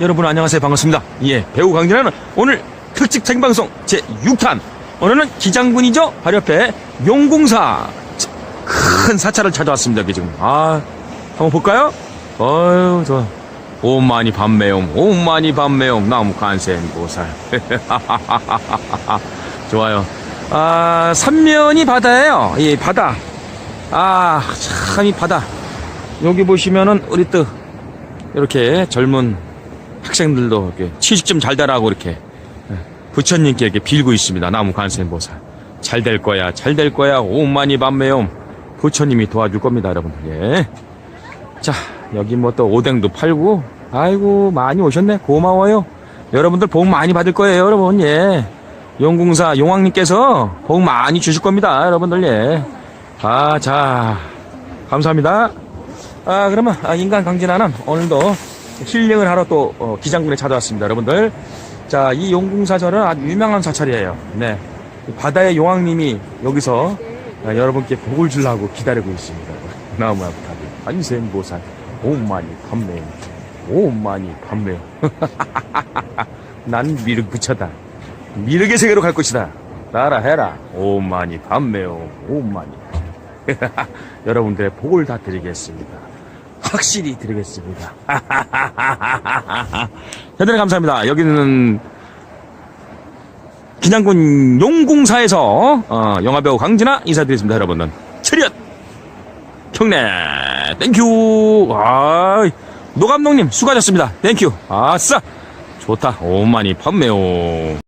여러분 안녕하세요. 반갑습니다. 예 배우 강진아는 오늘 특집 생방송 제 6탄. 오늘은 기장군이죠? 바로 옆에 용궁사. 큰 사찰을 찾아왔습니다 여기 지금. 아 한번 볼까요? 어유 저 오만이 밤매움 오만이 밤매움 나무 간센 보살. 좋아요. 아 삼면이 바다예요. 예 바다. 아 참 이 바다. 여기 보시면은 우리 또 이렇게 젊은 학생들도 이렇게 취직 좀 잘 되라고 이렇게 예, 부처님께 이렇게 빌고 있습니다. 나무 관세음보살. 잘 될 거야, 잘 될 거야. 오만이 밤매움. 부처님이 도와줄 겁니다, 여러분들. 예. 자, 여기 뭐 또 오뎅도 팔고, 아이고, 많이 오셨네. 고마워요. 여러분들 복 많이 받을 거예요, 여러분. 예. 용궁사 용왕님께서 복 많이 주실 겁니다, 여러분들. 예. 아, 자. 감사합니다. 아, 그러면 아, 인간 강진아는 오늘도 힐링을 하러 또 어, 기장군에 찾아왔습니다, 여러분들. 자, 이 용궁사절은 아주 유명한 사찰이에요. 네. 이 바다의 용왕님이 여기서 아, 여러분께 복을 주려고 기다리고 있습니다. 나무 앞탑이 안센보살 오만이 판매 오만이 판매 난 미륵 부처다. 미륵의 세계로 갈 것이다. 따라 해라. 오만이 판매오 오만이 여러분들의 복을 다 드리겠습니다. 확실히 드리겠습니다. 대단히 감사합니다. 여기는 기장군 용궁사에서 어, 영화배우 강진아 인사드리겠습니다. 여러분은 체리엇 경례 땡큐 아, 노 감독님 수고하셨습니다. 땡큐 아싸 좋다 오만이 판매오